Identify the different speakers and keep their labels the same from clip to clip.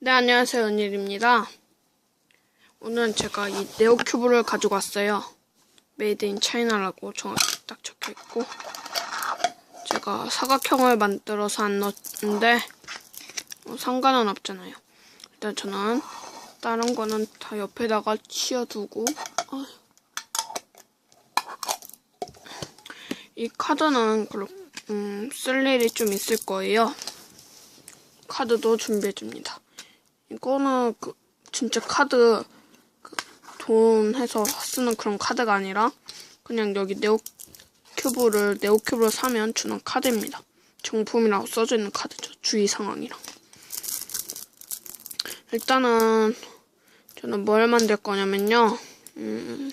Speaker 1: 네, 안녕하세요. 은일입니다. 오늘은 제가 이 네오큐브를 가지고 왔어요. 메이드 인 차이나라고 정확히 딱 적혀 있고 제가 사각형을 만들어서 안 넣었는데 뭐 상관은 없잖아요. 일단 저는 다른 거는 다 옆에다가 치워두고. 이 카드는 그렇- 음, 쓸 일이 좀 있을 거예요. 카드도 준비해 줍니다. 이거는 그 진짜 카드 그 돈 해서 쓰는 그런 카드가 아니라 그냥 여기 네오 큐브를 네오 큐브를 사면 주는 카드입니다. 정품이라고 써져 있는 카드죠. 주의 상황이랑. 일단은 저는 뭘 만들 거냐면요. 음,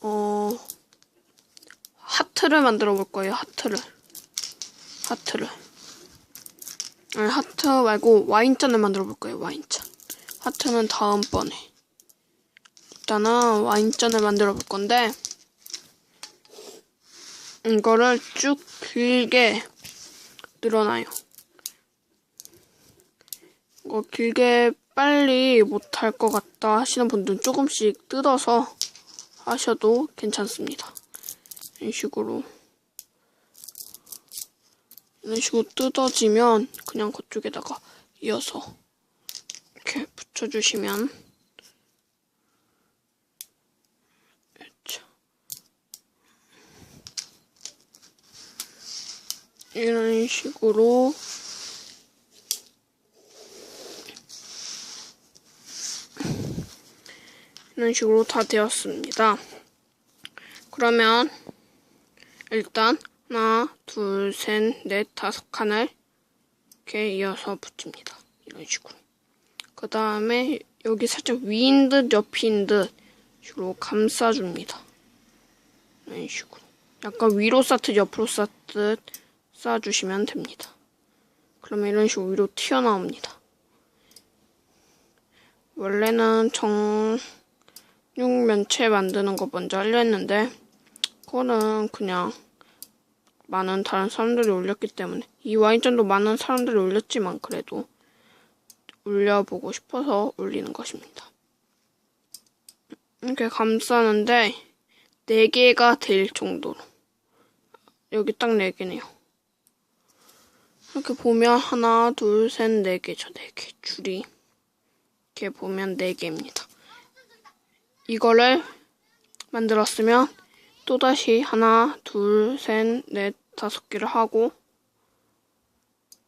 Speaker 1: 어 하트를 만들어 볼 거예요. 하트를. 하트를. 아니, 하트 말고 와인잔을 만들어 볼 거예요. 와인잔. 하트는 다음번에. 일단은 와인잔을 만들어 볼 건데 이거를 쭉 길게 늘어나요. 이거 길게 빨리 못할 것 같다 하시는 분들은 조금씩 뜯어서 하셔도 괜찮습니다. 이런 식으로. 이런 식으로 뜯어지면 그냥 그쪽에다가 이어서 이렇게 붙여주시면. 이런 식으로 이런 식으로 다 되었습니다. 그러면 일단 하나, 둘, 셋, 넷, 다섯 칸을 이렇게 이어서 붙입니다. 이런 식으로. 그 다음에 여기 살짝 위인 듯 옆인 듯 식으로 감싸줍니다. 이런 식으로. 약간 위로 쌓듯 옆으로 쌓듯 쌓아주시면 됩니다. 그러면 이런 식으로 위로 튀어나옵니다. 원래는 정육 면체 만드는 거 먼저 하려 했는데 그거는 그냥 많은 다른 사람들이 올렸기 때문에 이 와인잔도 많은 사람들이 올렸지만 그래도 올려보고 싶어서 올리는 것입니다. 이렇게 감싸는데 4개가 될 정도로 여기 딱 4개네요. 이렇게 보면 하나, 둘, 셋, 네 개죠. 네 개. 줄이. 이렇게 보면 네 개입니다. 이거를 만들었으면 또다시 하나, 둘, 셋, 넷, 다섯 개를 하고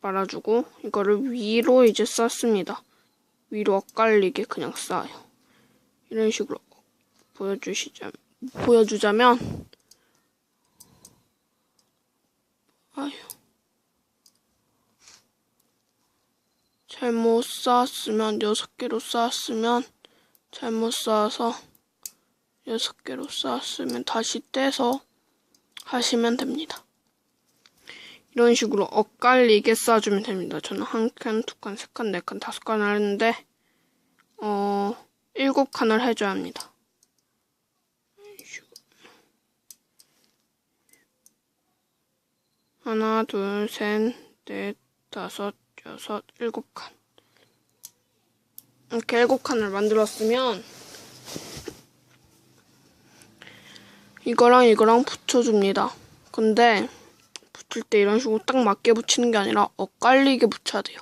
Speaker 1: 말아주고 이거를 위로 이제 쌓습니다. 위로 엇갈리게 그냥 쌓아요. 이런 식으로 보여주시자 보여주자면 아휴 잘못 쌓았으면 여섯 개로 쌓았으면 잘못 쌓아서 여섯 개로 쌓았으면 다시 떼서 하시면 됩니다. 이런 식으로 엇갈리게 쌓아주면 됩니다. 저는 한 칸, 두 칸, 세 칸, 네 칸, 다섯 칸을 했는데 어 일곱 칸을 해줘야 합니다. 하나, 둘, 셋, 넷, 다섯, 여섯, 일곱 칸. 이렇게 일곱 칸을 만들었으면 이거랑 이거랑 붙여줍니다. 근데 붙일 때 이런 식으로 딱 맞게 붙이는 게 아니라 엇갈리게 붙여야 돼요.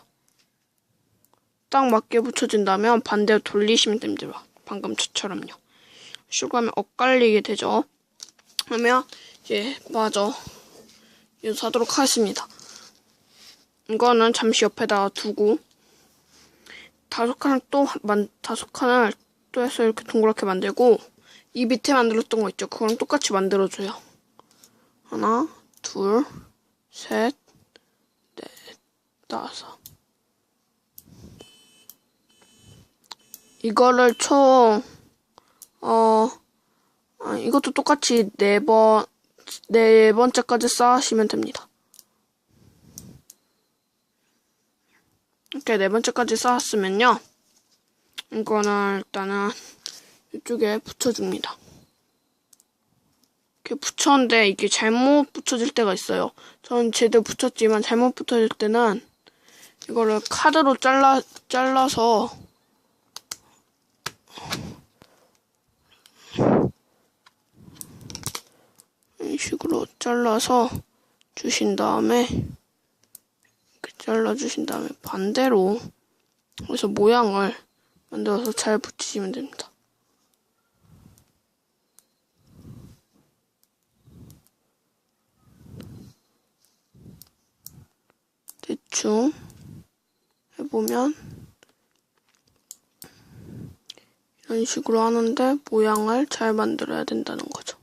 Speaker 1: 딱 맞게 붙여진다면 반대로 돌리시면 됩니다. 방금 저처럼요. 식으로 하면 엇갈리게 되죠. 그러면 이제 맞아. 이어서 하도록 하겠습니다. 이거는 잠시 옆에다가 두고 다섯 칸을 또 만, 다섯 칸을 또 해서 이렇게 동그랗게 만들고 이 밑에 만들었던 거 있죠? 그거랑 똑같이 만들어줘요. 하나, 둘, 셋, 넷, 다섯. 이거를 총, 어, 아, 이것도 똑같이 네 번, 네 번째까지 쌓으시면 됩니다. 이렇게 네 번째까지 쌓았으면요. 이거는 일단은 이쪽에 붙여줍니다. 이렇게 붙였는데 이게 잘못 붙여질 때가 있어요. 전 제대로 붙였지만 잘못 붙여질 때는 이거를 카드로 잘라 잘라서 이런 식으로 잘라서 주신 다음에 이렇게 잘라 주신 다음에 반대로 그래서 모양을 만들어서 잘 붙이시면 됩니다. 대충 해보면 이런 식으로 하는데 모양을 잘 만들어야 된다는 거죠.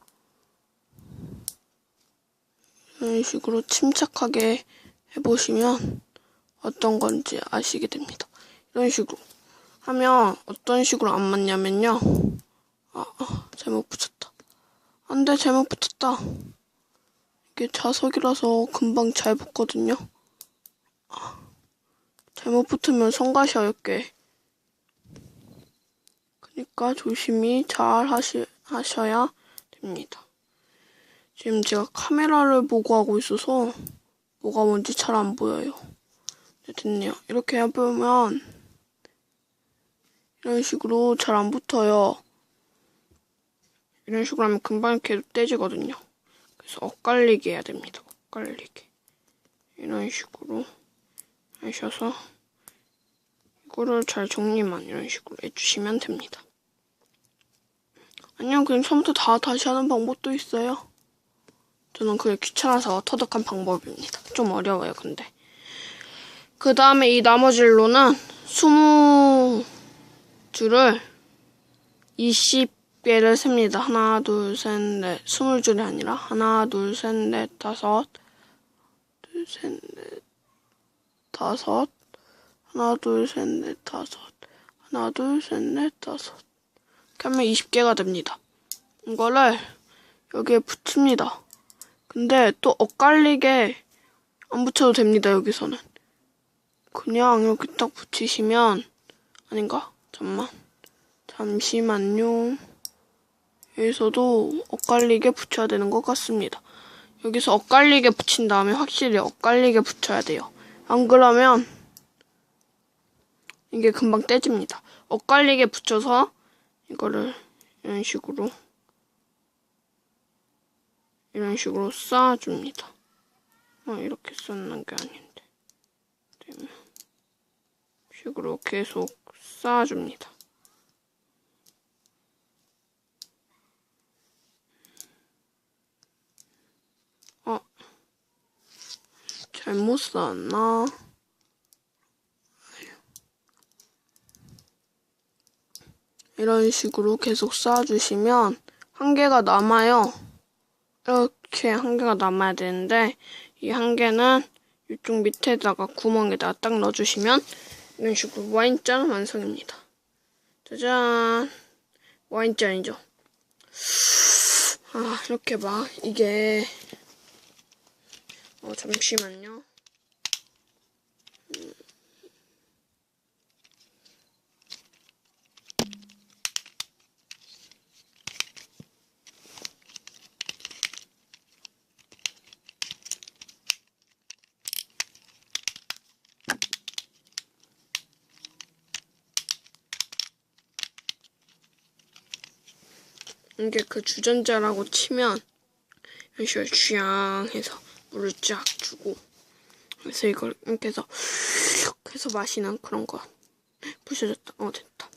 Speaker 1: 이런 식으로 침착하게 해보시면 어떤 건지 아시게 됩니다. 이런 식으로 하면 어떤 식으로 안 맞냐면요. 아, 아 잘못 붙였다. 안 돼, 잘못 붙였다. 이게 자석이라서 금방 잘 붙거든요. 아, 잘못 붙으면 성가시 어렵게. 그러니까 조심히 잘 하시, 하셔야 됩니다. 지금 제가 카메라를 보고 하고 있어서 뭐가 뭔지 잘 안 보여요. 네, 됐네요. 이렇게 해보면 이런 식으로 잘 안 붙어요. 이런 식으로 하면 금방 이렇게 떼지거든요. 그래서 엇갈리게 해야 됩니다. 엇갈리게. 이런 식으로 하셔서 이거를 잘 정리만 이런 식으로 해주시면 됩니다. 아니면 그냥 처음부터 다 다시 하는 방법도 있어요. 저는 그게 귀찮아서 터득한 방법입니다. 좀 어려워요, 근데. 그 다음에 이 나머지 로는 20줄을 20개를 셉니다. 하나, 둘, 셋, 넷. 20줄이 아니라 하나, 둘, 셋, 넷, 다섯. 둘, 셋, 넷, 다섯. 하나, 둘, 셋, 넷, 다섯. 하나, 둘, 셋, 넷, 다섯. 이렇게 하면 20개가 됩니다. 이거를 여기에 붙입니다. 근데 또 엇갈리게 안 붙여도 됩니다, 여기서는. 그냥 이렇게 딱 붙이시면, 아닌가? 잠만. 잠시만요. 여기서도 엇갈리게 붙여야 되는 것 같습니다. 여기서 엇갈리게 붙인 다음에 확실히 엇갈리게 붙여야 돼요. 안 그러면 이게 금방 떼집니다. 엇갈리게 붙여서 이거를 이런 식으로 이런 식으로 쌓아줍니다. 어, 이렇게 쌓는 게 아닌데. 식으로 계속 쌓아줍니다. 어, 잘못 쌓았나? 이런 식으로 계속 쌓아주시면 한 개가 남아요. 이렇게 한 개가 남아야 되는데 이 한 개는 이쪽 밑에다가 구멍에다가 딱 넣어주시면 이런 식으로 와인잔 완성입니다. 짜잔 와인잔이죠. 아 이렇게 막 이게 어 잠시만요. 이게 그 주전자라고 치면 이런 식으로 쥐앙 해서 물을 쫙 주고 그래서 이걸 이렇게 해서 해서 마시는 그런 거 부셔졌다 어 됐다.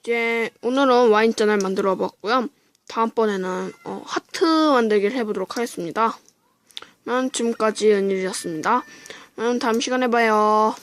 Speaker 1: 이제 오늘은 와인잔을 만들어 봤고요. 다음번에는 어, 하트 만들기를 해보도록 하겠습니다. 지금까지 은일이었습니다. 다음 시간에 봐요